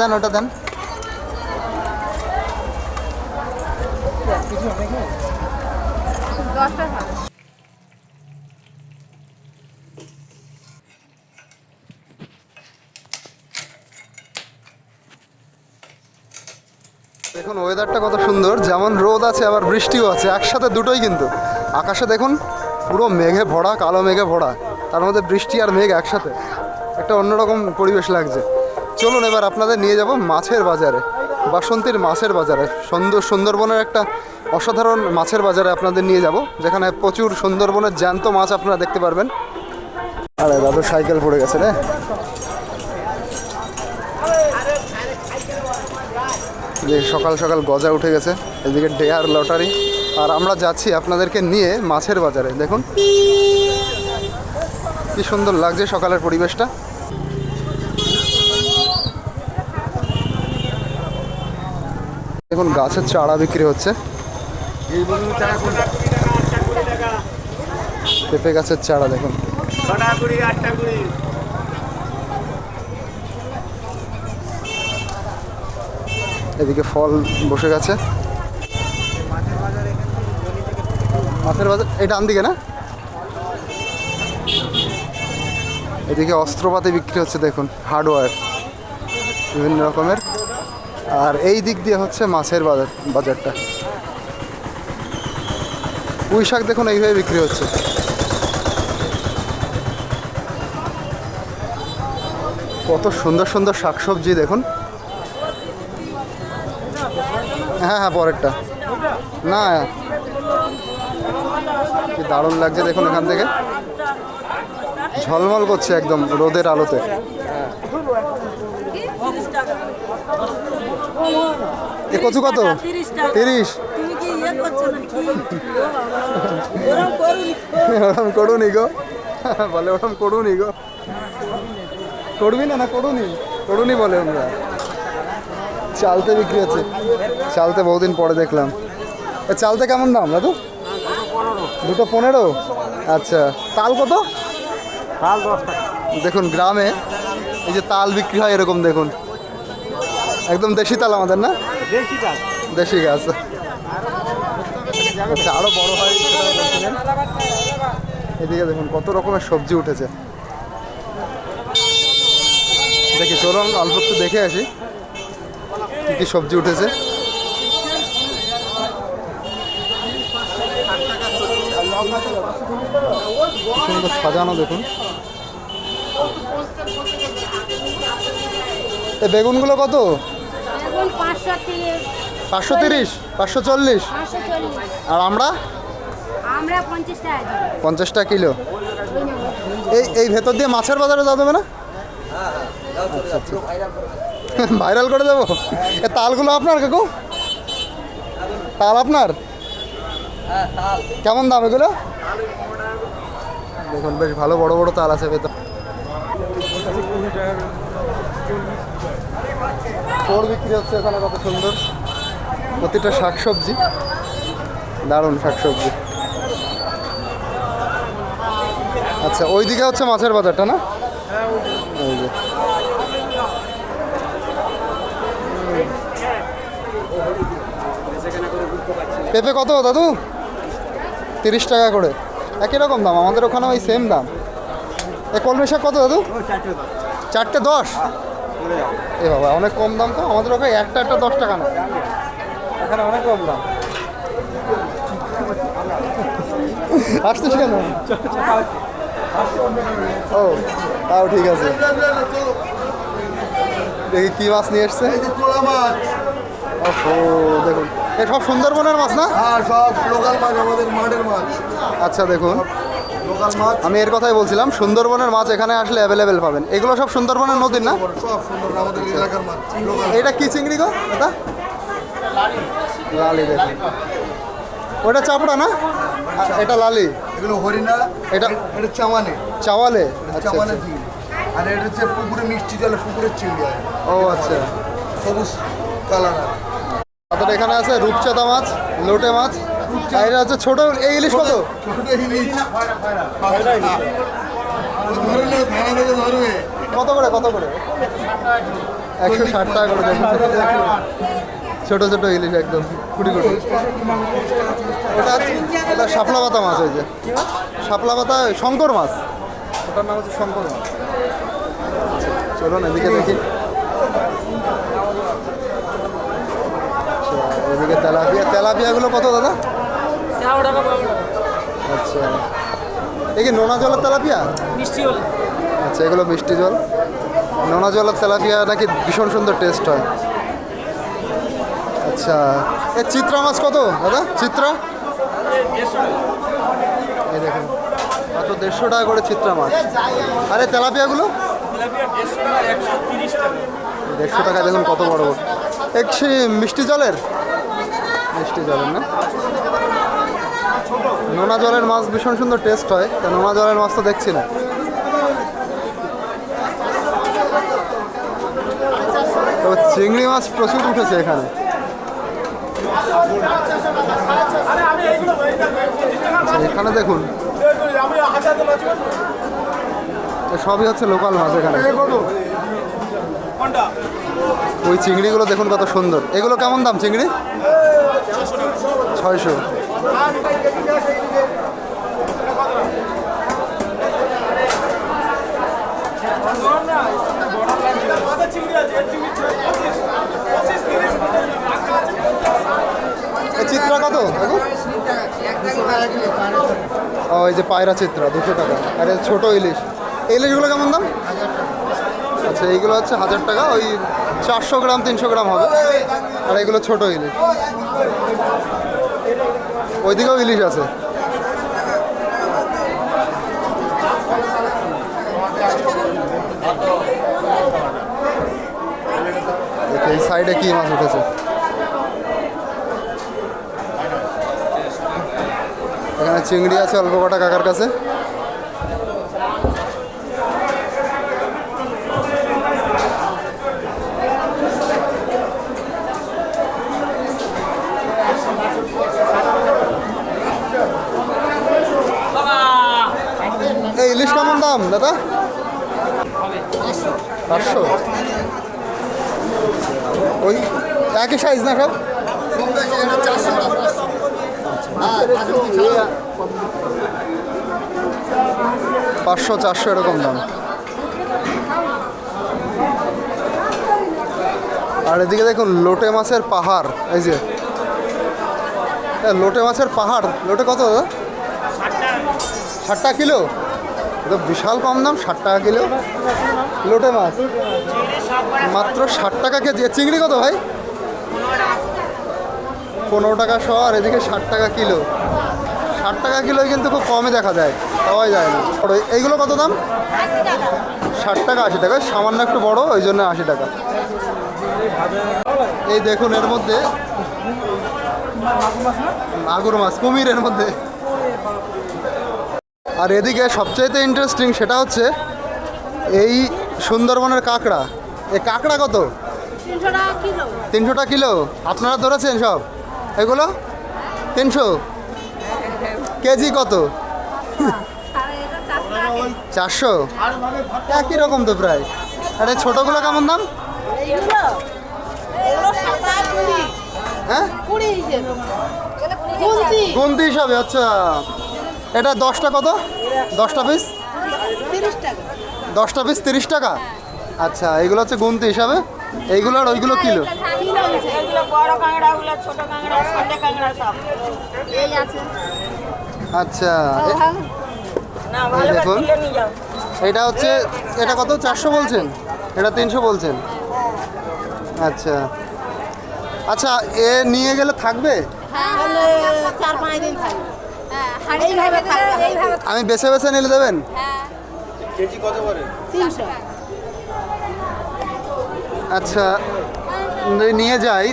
দেন, ওটা দেন। দেখুন ওয়েদারটা কত সুন্দর। যেমন রোদ আছে, আবার বৃষ্টিও আছে। একসাথে দুটোই কিন্তু। আকাশে দেখুন, পুরো মেঘে ভরা, কালো মেঘে ভরা। তার মধ্যে বৃষ্টি আর মেঘ একসাথে। একটা অন্যরকম পরিবেশ লাগছে। চলুন এবার আপনাদের নিয়ে যাব মাছের বাজারে, বাসন্তীর মাছের বাজারে। সুন্দর সুন্দরবনের একটা অসাধারণ মাছের বাজারে আপনাদের নিয়ে যাব, যেখানে প্রচুর সুন্দরবনের জ্যান্ত মাছ আপনারা দেখতে পারবেন। আরে দাদু, সাইকেল পড়ে গেছে রে। যে সকাল সকাল গজা উঠে গেছে, এদিকে ডেয়ার লটারি। আর আমরা যাচ্ছি আপনাদেরকে নিয়ে মাছের বাজারে, দেখুন। কি সুন্দর লাগছে সকালের পরিবেশটা। দেখুন, গাছের চারা বিক্রি হচ্ছে। পেঁপে গাছের চারা, দেখুন। এদিকে ফল বসে গেছে। মাছের বাজার, এই ডান দিকে না? এদিকে অস্ত্রপাতি বিক্রি হচ্ছে, দেখুন, হার্ডওয়্যার, বিভিন্ন রকমের। আর এই দিক দিয়ে হচ্ছে মাছের বাজার, বাজারটা। পুঁই শাক দেখুন এইভাবে বিক্রি হচ্ছে। কত সুন্দর সুন্দর শাকসবজি দেখুন। হ্যাঁ হ্যাঁ পরেরটা। না দারুণ লাগছে দেখুন এখান থেকে। ঝলমল করছে একদম রোদের আলোতে। এ কচু কত? তিরিশ ইয়ে ওরম করুনি। গো। বলে ওরম করুনি গো। করবি না না করুনি? করুনি বলে আমরা চালতে বিক্রি হচ্ছে। চালতে বহুদিন পরে দেখলাম। এ চালতে কেমন দাম দাদু? দুটো পনেরো? আচ্ছা। তাল কত? তাল দশ টাকা। দেখুন গ্রামে এই যে তাল বিক্রি হয় এরকম দেখুন। একদম দেশি তাল আমাদের না? দেশি গাছ। আচ্ছা আরও বড় হয় এদিকে দেখুন কত রকমের সবজি উঠেছে। দেখি চলুন অল্প একটু দেখে আসি কি কি সবজি উঠেছে। সুন্দর সাজানো দেখুন। এই বেগুনগুলো কত? এখন পাঁচশো তিরিশ। পাঁচশো তিরিশ পাঁচশো চল্লিশ। পাঁচশো চল্লিশ। আর আমরা? আমরা পঞ্চাশ টাকা পঞ্চাশ টাকা কিলো। এই এই ভেতর দিয়ে মাছের বাজারে যাওয়া যাবে না? আচ্ছা আচ্ছা। ভাইরাল করে দেবো? এ তালগুলো আপনার কাকু? তাল আপনার? কেমন দাম এগুলো? দেখুন বেশ ভালো বড় বড় তাল আছে ভেতর। ফোর বিক্রি হচ্ছে এখানে কত সুন্দর? প্রতিটা শাকসবজি। দারুণ শাকসবজি। আচ্ছা ওইদিকে হচ্ছে মাছের বাজারটা না? ওই যে। পেঁপে কত দাদু? তিরিশ টাকা করে। একই রকম দাম আমাদের ওখানে ওই সেম দাম। এ কলমি শাক কত দাদু? চারটে দশ? এ বাবা অনেক কম দাম তো? আমাদের ওখানে একটা একটা দশ টাকা না? এখানে অনেক কম দাম। আসতেছ কেন? ও তাও ঠিক আছে। দেখি কি মাছ নিয়ে এসছে। ও দেখুন। এ সব সুন্দরবনের মাছ না? হ্যাঁ সব লোকাল মাছ আমাদের মাঠের মাছ। আচ্ছা দেখুন। আমি এর কথাই বলছিলাম সুন্দরবনের মাছ এখানে আসলে অ্যাভেলেবেল পাবেন। এগুলো সব সুন্দরবনের নদীর না? সব সুন্দর আমাদের এলাকার মাছ লোকাল এটা কি চিংড়ি গো? এটা? লালি। দেখুন ওটা চাপড়া না? এটা লালি। এগুলো হরিণা এটা এটা চামানে চাওয়ালে। এটা আচ্ছা চামানে আচ্ছা। আর এটা হচ্ছে পুকুরে মিষ্টি জলে পুকুরের চিংড়ি ও আচ্ছা। সবুজ কালার। তারপরে এখানে আছে রূপচাঁদা মাছ লোটে মাছ। এটা হচ্ছে ছোট এই ইলিশ কত? কত করে কত করে? একশো ষাট টাকা করে ছোট ছোট ইলিশ একদম কুটি কুটি ওটা ওটা শাপলা পাতা মাছ ওই যে। শাপলা পাতা শঙ্কর মাছ। ওটার নাম হচ্ছে শঙ্কর মাছ। চলুন এদিকে দেখি। আচ্ছা, এদিকে তেলাপিয়া। তেলাপিয়াগুলো কত দাদা? আচ্ছা। এই কি নোনা জলের তেলাপিয়া? মিষ্টি হলে আচ্ছা এগুলো মিষ্টি জল। নোনা জলের তেলাপিয়া নাকি ভীষণ সুন্দর টেস্ট হয়। আচ্ছা এ চিত্রা মাছ কত দাদা? চিত্রা? এই দেখুন কত দেড়শো টাকা করে চিত্রা মাছ। আরে তেলাপিয়াগুলো? দেড়শো টাকা দেখুন কত বড় বড়। একশি মিষ্টি জলের? মিষ্টি জলের না? নোনা জলের মাছ ভীষণ সুন্দর টেস্ট হয় তা নোনা জলের মাছ তো দেখছি না। তো চিংড়ি মাছ প্রচুর উঠেছে এখানে। আচ্ছা, এখানে দেখুন। সবই হচ্ছে লোকাল মাছ এখানে। ওই চিংড়িগুলো দেখুন কত সুন্দর। এগুলো কেমন দাম চিংড়ি? ছয়শো। চিত্রা কত? ও যে পায়রা চিত্রা, দুশো টাকা। আর, ছোটো ইলিশ। ইলিশগুলো কেমন দাম? আচ্ছা এইগুলো হচ্ছে হাজার টাকা, ওই চারশো গ্রাম, তিনশো গ্রাম হবে। আর এগুলো ছোট ইলিশ। ওইদিকেও ইলিশ আছে। এই সাইডে কি মাছ উঠেছে? এখানে চিংড়ি আছে, অল্প কটা কাকার কাছে এই ইলিশ কেমন দাম, দাদা? পাঁচশো। ওই একই সাইজ না সব? পাঁচশো, চারশো এরকম দাম। আর এদিকে দেখুন, লোটে মাছের পাহাড়। এই যে। লোটে মাছের পাহাড়। লোটে কত, দাদা? ষাট টাকা কিলো? এ তো বিশাল কম দাম, ষাট টাকা কিলো। লোটে মাছ। মাত্র ষাট টাকা কেজি। চিংড়ি কত ভাই? পনেরো টাকা শ, আর এদিকে ষাট টাকা কিলো। ষাট টাকা কিলোই কিন্তু খুব কমই দেখা যায়, পাওয়াই যায় না। এইগুলো কত দাম? ষাট টাকা, আশি টাকা। সামান্য একটু বড়, ওই জন্য আশি টাকা। এই দেখুন, এর মধ্যে মাগুর মাছ, কুমিরের মধ্যে। আর এদিকে সবচাইতে ইন্টারেস্টিং সেটা হচ্ছে এই সুন্দরবনের কাঁকড়া। এই কাঁকড়া কত? তিনশো টাকা কিলো? আপনারা ধরেছেন সব? এগুলো? তিনশো? কেজি কত? চারশো? একই রকম তো প্রায়। আরে ছোটোগুলো কেমন দাম? হ্যাঁ? গুনতি হিসাবে আচ্ছা। এটা দশটা কত? দশটা পিস দশটা পিস তিরিশ টাকা? আচ্ছা এইগুলো হচ্ছে গুনতি হিসাবে। এইগুলো আর ওইগুলো কিলো? এগুলো আচ্ছা দেখুন। এটা হচ্ছে এটা কত? চারশো বলছেন? এটা তিনশো বলছেন? আচ্ছা। আচ্ছা এ নিয়ে গেলে থাকবে? চার পাঁচ দিন থাকবে। হ্যাঁ এইভাবে। এইভাবে আমি বেছে বেছে নিলে দেবেন? হ্যাঁ। তিনশো। আচ্ছা যদি নিয়ে যাই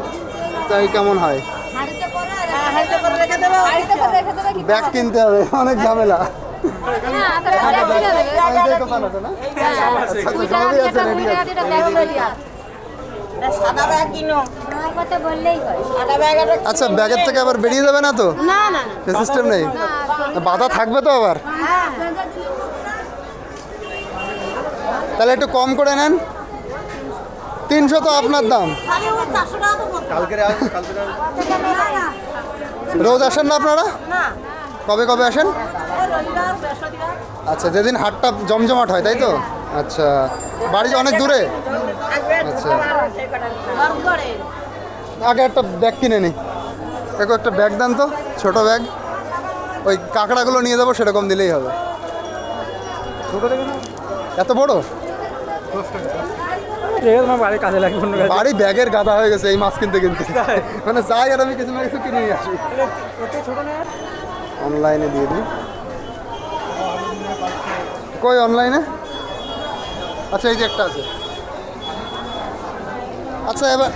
তাই কেমন হয়? হ্যাঁ, হাঁড়িতে করে রেখে দেবে হাঁড়িতে করে রেখে দেবে কি ব্যাগ কিনতে হবে অনেক ঝামেলা। হ্যাঁ আছে। না সাদা ব্যাগ কিনো। আমার কথা বললেই হয়। সাদা ব্যাগ আচ্ছা ব্যাগের থেকে আবার বেরিয়ে যাবে না তো? না না না। সিস্টেম নেই? না বাধা থাকবে তো আবার? হ্যাঁ। তাহলে একটু কম করে নেন। তিনশো তো আপনার দাম। রোজ আসেন না আপনারা? কবে কবে আসেন? ও রবিবার বৃহস্পতিবার। আচ্ছা যেদিন হাটটা জমজমাট হয় তাই তো? আচ্ছা। বাড়ি অনেক দূরে? আচ্ছা। আগে একটা ব্যাগ কিনে নি। দেখো একটা ব্যাগ দেন তো ছোট ব্যাগ। ওই কাঁকড়াগুলো নিয়ে যাব সেরকম দিলেই হবে। এত বড়? বাড়ি ব্যাগের গাদা হয়ে গেছে এই মাছ কিনতে কিনতে। মানে যাই আর আমি কিছু না কিছু কিনে আসি। অনলাইনে দিয়ে দিই। কই অনলাইনে? আচ্ছা এই যে একটা আছে। আচ্ছা এবার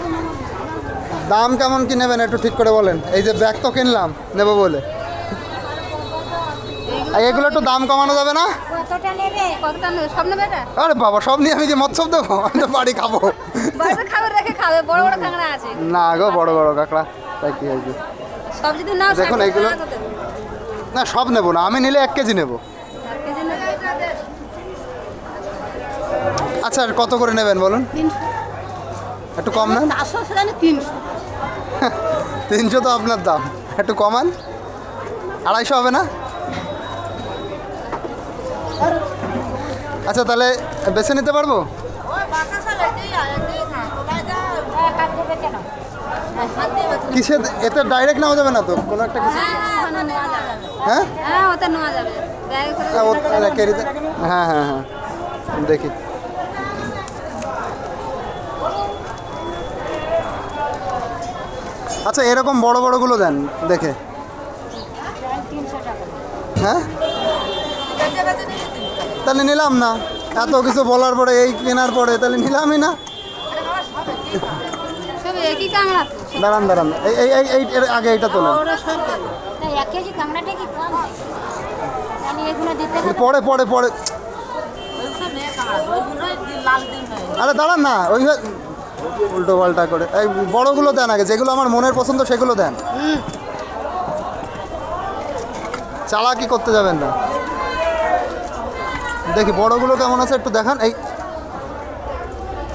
দাম কেমন কি নেবেন একটু ঠিক করে বলেন? এই যে ব্যাগ তো কিনলাম নেব বলে। এগুলো একটু দাম কমানো যাবে না? আরে বাবা সব নিয়ে আমি যে মৎসব দেবো? আমি তো বাড়ি খাব। না গো বড় বড় কাঁকড়া তাই কি হয়েছে? দেখুন দেবো। না সব নেব না আমি নিলে এক কেজি নেবে? আচ্ছা কত করে নেবেন বলুন? একটু কম না? চারশো সেখানে তিনশো। তিনশো তো আপনার দাম। একটু কমান। আড়াইশো হবে না? আচ্ছা তাহলে বেছে নিতে পারব? হ্যাঁ, কিসে এতে ডাইরেক্ট নেওয়া যাবে না তো? কোনো একটা কিছু? হ্যাঁ, হ্যাঁ, ওখানে নেওয়া হ্যাঁ? হ্যাঁ, ওতে নেওয়া যাবে। ব্যাগে করে হ্যাঁ, ও- নিলে ক্যারিতে হ্যাঁ হ্যাঁ হ্যাঁ দেখি আচ্ছা এরকম বড় বড়গুলো দেন দেখে। হ্যাঁ? তাহলে নিলাম না। এত কিছু বলার পরে এই কেনার পরে তাহলে নিলামই না। দাঁড়ান দাঁড়ান। এই এই আগে এইটা তোলেন। পরে পরে পরে। আরে দাঁড়ান না ওই উল্টো পাল্টা করে। এই বড়গুলো দেন আগে যেগুলো আমার মনের পছন্দ সেগুলো দেন। চালাকি করতে যাবেন না। দেখি বড়গুলো কেমন আছে একটু দেখান। এই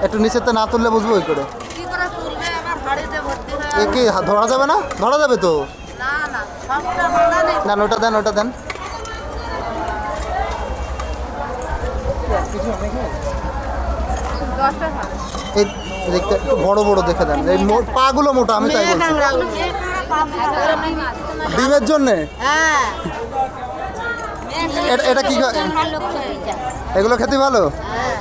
একটু নিচেতে না তুললে বুঝব ওই করে। কি ধরা যাবে না? ধরা যাবে তো? না ওটা দেন ওটা দেন। টাকা। এই দেখতে একটু বড় বড় দেখে দেন। এই পাগুলো মোটা আমি তাই বলছি। ডিমের জন্যে? হ্যাঁ। এটা- কি। এগুলো খেতে ভালো? হ্যাঁ।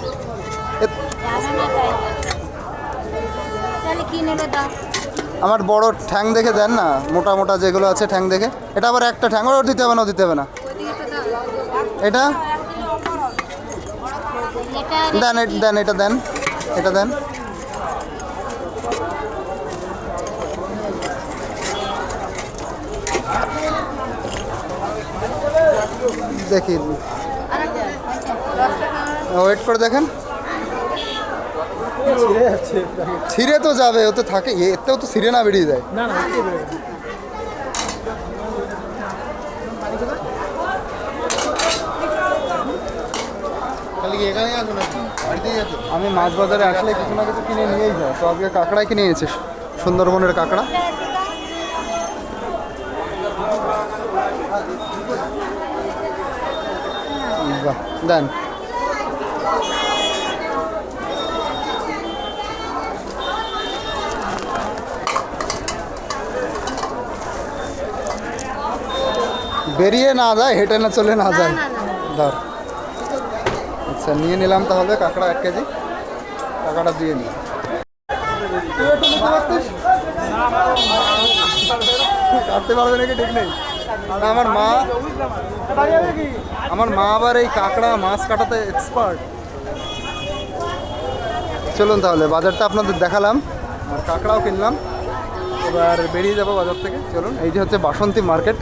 আমার বড় ঠ্যাং দেখে দেন না মোটা মোটা যেগুলো আছে ঠ্যাং দেখে। এটা আবার একটা ঠ্যাং ওর দিতে হবে না দিতে হবে না। এটা? দেন দেন এটা দেন। এটা দেন। দেখি। ওয়েট করে দেখেন। ছিঁড়ে তো যাবে ওতে থাকে। এতেও তো ছিঁড়ে না বেরিয়ে যায়। না না এটাই বেরোবে। কালকে কি এখানেই আছো নাকি বাড়িতেই আছো আমি মাছ বাজারে আসলে কিছু না কিছু কিনে নিয়েই যাই। তো আজকে কাঁকড়াই কিনে নিয়েছি সুন্দরবনের কাঁকড়া? বাহ দেন। বেরিয়ে না যায় হেঁটে না চলে না যায়। ধর। আচ্ছা নিয়ে নিলাম তাহলে কাঁকড়া এক কেজি। টাকাটা দিয়ে নি কাটতে পারবে নাকি? ঠিক নেই। আমার মা আমার মা আবার এই কাঁকড়া মাছ কাটাতে এক্সপার্ট চলুন তাহলে, বাজারটা আপনাদের দেখালাম। আর কাঁকড়াও কিনলাম। এবার বেরিয়ে যাব বাজার থেকে। চলুন, এই যে হচ্ছে বাসন্তী মার্কেট।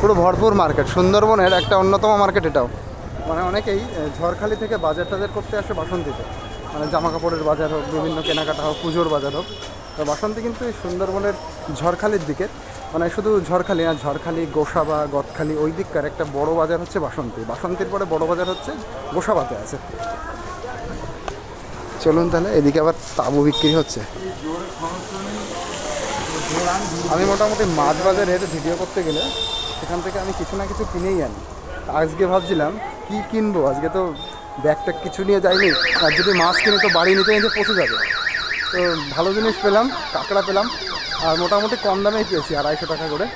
পুরো ভরপুর মার্কেট। সুন্দরবনের একটা অন্যতম মার্কেট এটাও। মানে অনেকেই ঝড়খালি থেকে বাজার টাজার করতে আসে বাসন্তীতে। মানে জামা কাপড়ের বাজার হোক, বিভিন্ন কেনাকাটা হোক, পুজোর বাজার হোক। তো বাসন্তী কিন্তু এই সুন্দরবনের ঝড়খালির দিকে। মানে শুধু ঝড়খালি না, ঝড়খালি, গোসাবা, গদখালি, ওই দিককার একটা বড় বাজার হচ্ছে বাসন্তী। বাসন্তীর পরে বড় বাজার হচ্ছে গোসাবাতে আছে। চলুন তাহলে, এদিকে আবার তাবু বিক্রি হচ্ছে। আমি মোটামুটি মাছ বাজারে হেঁটে ভিডিও করতে গেলে, সেখান থেকে আমি কিছু না কিছু কিনেই আনি। আজকে ভাবছিলাম কি কিনবো? আজকে তো ব্যাগটা কিছু নিয়ে যাইনি। আর যদি মাছ কিনে তো বাড়ি নিতে নিতে পচে যাবে। তো ভালো জিনিস পেলাম, কাঁকড়া পেলাম, আর মোটামুটি কম দামেই পেয়েছি, আড়াইশো টাকা করে।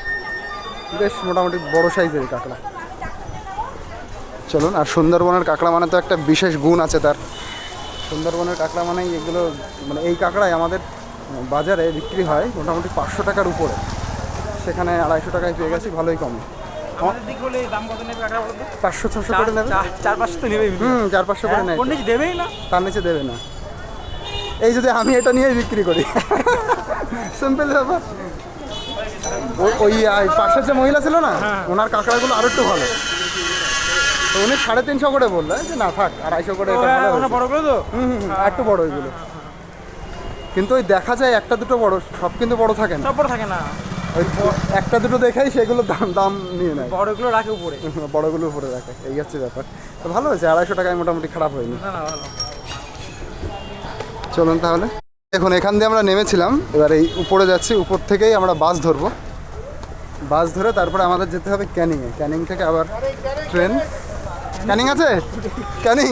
বেশ মোটামুটি বড় সাইজের কাঁকড়া। চলুন, আর সুন্দরবনের কাঁকড়া মানে তো একটা বিশেষ গুণ আছে তার। সুন্দরবনের কাঁকড়া মানেই এগুলো মানে এই কাঁকড়াই আমাদের বাজারে বিক্রি হয় মোটামুটি পাঁচশো টাকার উপরে। সেখানে আড়াইশো টাকায় পেয়ে গেছি, ভালোই কমে। নেবে পাঁচশো ছশো করে নেবে? চার- পাঁচশো তো নেবেই। হুম চার পাঁচশো করে নেয়। পন্ডিত দেবেই না। তার নিচে দেবে না। এই যদি আমি এটা নিয়েই বিক্রি করি। সিম্পল ব্যাপার। ওই- ওই পাশের যে মহিলা ছিল না ওনার কাঁকড়াগুলো আরও একটু ভালো। তো উনি সাড়ে তিনশো করে বলল যে না থাক আড়াইশো করে হুম, একটু বড় ওইগুলো। কিন্তু ওই দেখা যায় একটা দুটো বড় সব কিন্তু বড় থাকে না। সব বড় থাকে না। একটা দুটো দেখাই সেগুলো দাম দাম নিয়ে নেয়। বড়গুলো রাখে উপরে। বড়গুলো উপরে রাখে এই হচ্ছে ব্যাপার। তো ভালো হয়েছে আড়াইশো টাকায় মোটামুটি খারাপ হয়নি। চলুন তাহলে। এখন এখান দিয়ে আমরা নেমেছিলাম এবার এই উপরে যাচ্ছি উপর থেকেই আমরা বাস ধরবো। বাস ধরে তারপরে আমাদের যেতে হবে ক্যানিংয়ে। ক্যানিং থেকে আবার ট্রেন। ক্যানিং আছে? ক্যানিং?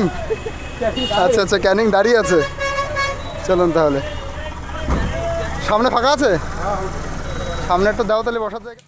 আচ্ছা আচ্ছা ক্যানিং দাঁড়িয়ে আছে। চলুন তাহলে। সামনে ফাঁকা আছে? সামনে একটু দাও তাহলে বসার জায়গা।